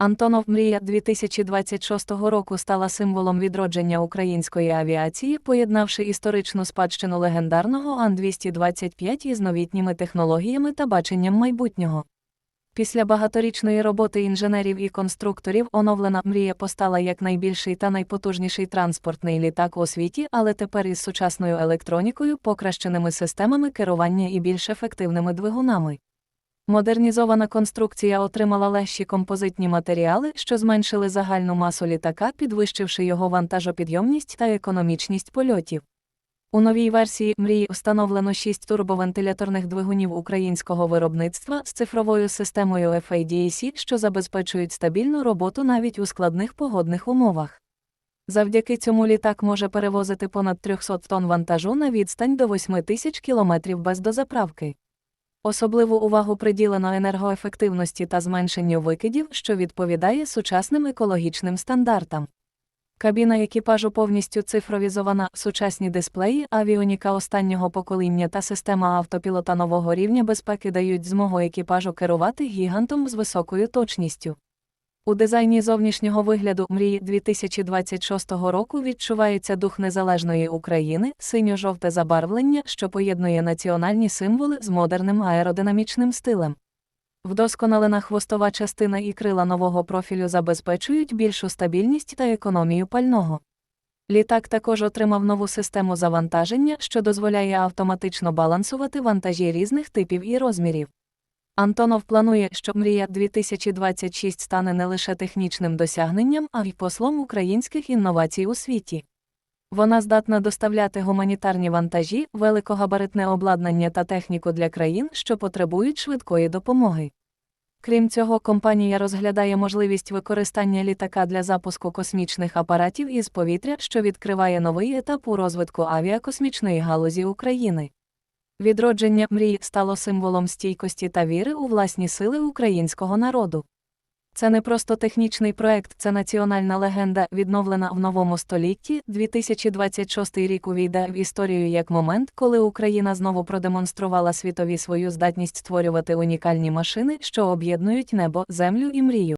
Антонов мрія 2026 року стала символом відродження української авіації, поєднавши історичну спадщину легендарного Ан-225 із новітніми технологіями та баченням майбутнього. Після багаторічної роботи інженерів і конструкторів оновлена мрія постала як найбільший та найпотужніший транспортний літак у світі, але тепер із сучасною електронікою, покращеними системами керування і більш ефективними двигунами. Модернізована конструкція отримала легші композитні матеріали, що зменшили загальну масу літака, підвищивши його вантажопідйомність та економічність польотів. У новій версії мрії встановлено 6 турбовентиляторних двигунів українського виробництва з цифровою системою FADAC, що забезпечують стабільну роботу навіть у складних погодних умовах. Завдяки цьому літак може перевозити понад 300 тонн вантажу на відстань до 8 тисяч кілометрів без дозаправки. Особливу увагу приділено енергоефективності та зменшенню викидів, що відповідає сучасним екологічним стандартам. Кабіна екіпажу повністю цифровізована, сучасні дисплеї, авіоніка останнього покоління та система автопілота нового рівня безпеки дають змогу екіпажу керувати гігантом з високою точністю. У дизайні зовнішнього вигляду мрії 2026 року відчувається дух незалежної України, синьо-жовте забарвлення, що поєднує національні символи з модерним аеродинамічним стилем. Вдосконалена хвостова частина і крила нового профілю забезпечують більшу стабільність та економію пального. Літак також отримав нову систему завантаження, що дозволяє автоматично балансувати вантажі різних типів і розмірів. Антонов планує, що мрія 2026 стане не лише технічним досягненням, а й послом українських інновацій у світі. Вона здатна доставляти гуманітарні вантажі, великогабаритне обладнання та техніку для країн, що потребують швидкої допомоги. Крім цього, компанія розглядає можливість використання літака для запуску космічних апаратів із повітря, що відкриває новий етап у розвитку авіакосмічної галузі України. Відродження мрій стало символом стійкості та віри у власні сили українського народу. Це не просто технічний проект, це національна легенда, відновлена в новому столітті. 2026 рік увійде в історію як момент, коли Україна знову продемонструвала світові свою здатність створювати унікальні машини, що об'єднують небо, землю і мрію.